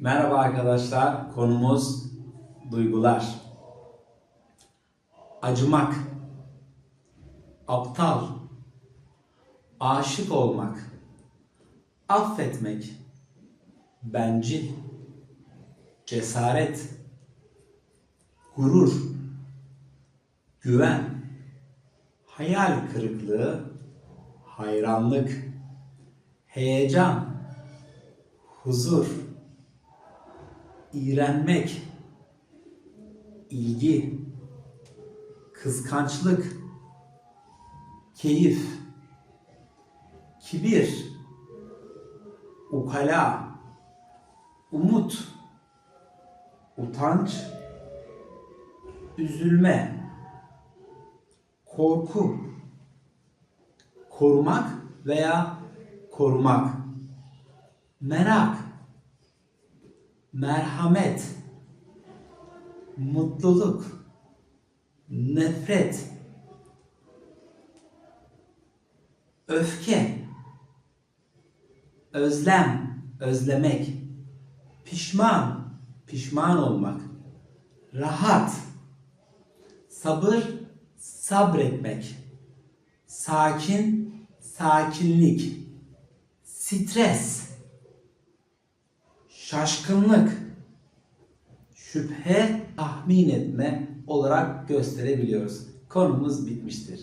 Merhaba arkadaşlar, konumuz duygular. Acımak, aptal, aşık olmak, affetmek, bencil, cesaret, gurur, güven, hayal kırıklığı, hayranlık, heyecan, huzur, iğrenmek, ilgi, kıskançlık, keyif, kibir, ukala, umut, utanç, üzülme, korku, korumak veya korumak, merak, merhamet, mutluluk, nefret, öfke, özlem, özlemek, pişman, pişman olmak, rahat, sabır, sabretmek, sakin, sakinlik, stres, şaşkınlık, şüphe, tahmin etme olarak gösterebiliyoruz. Konumuz bitmiştir.